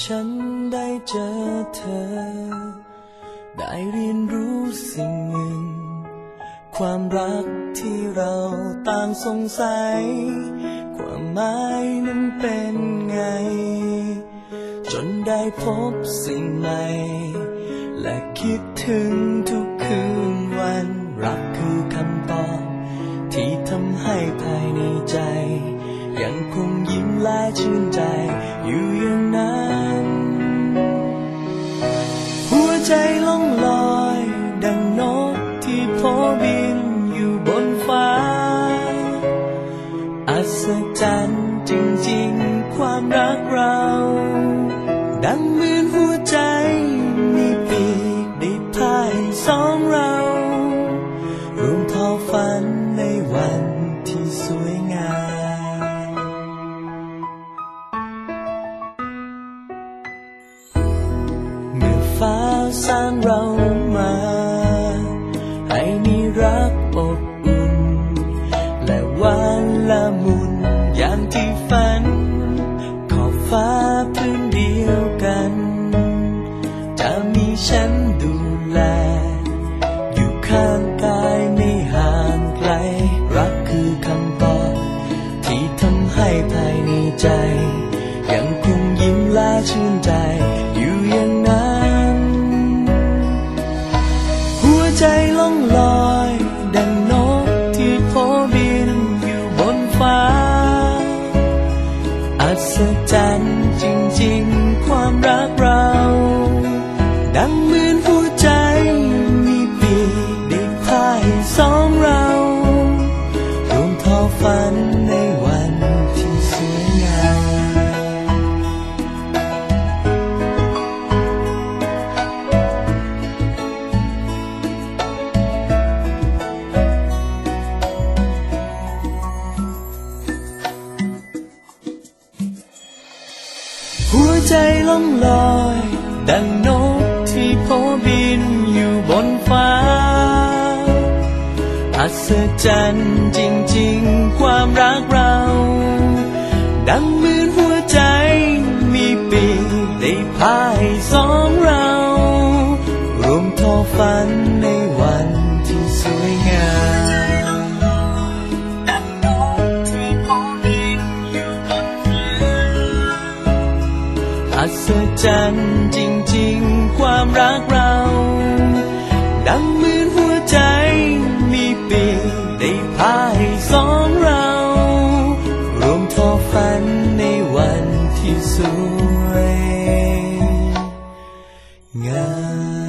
ฉันได้เจอได้เรียนรู้สิ่งหนึ่ง ความรักที่เราต่างสงสัย ความหมายนั้นเป็นไง จนได้พบสิ่งใหม่ และคิดถึงทุกคืนวัน ใจอยู่อย่างนั้น หัวใจล่องลอย ดังนกที่พอบินอยู่บนฟ้า อัศจรรย์จริงๆ ความรักเราางเรามา ให้มีรักอบอุ่น และหวานละมุนอย่างที่ฝัน ขอบฟ้าพื้นเดียวกัน จะมีฉันดูแล รักเรา ใจล่องลอย ดังนกที่โพบินอยู่บนฟ้า อัศจรรย์จริงๆ ความรักเรา ดังเหมือนหัวใจมีปีกได้พายสองเรา รวมทอฝันใน ศจรรย์จริงๆ ความรักเรา ดังมือนหัวใจมีปีได้พาให้สองเรา รวมทอฝันในวันที่สวยงาม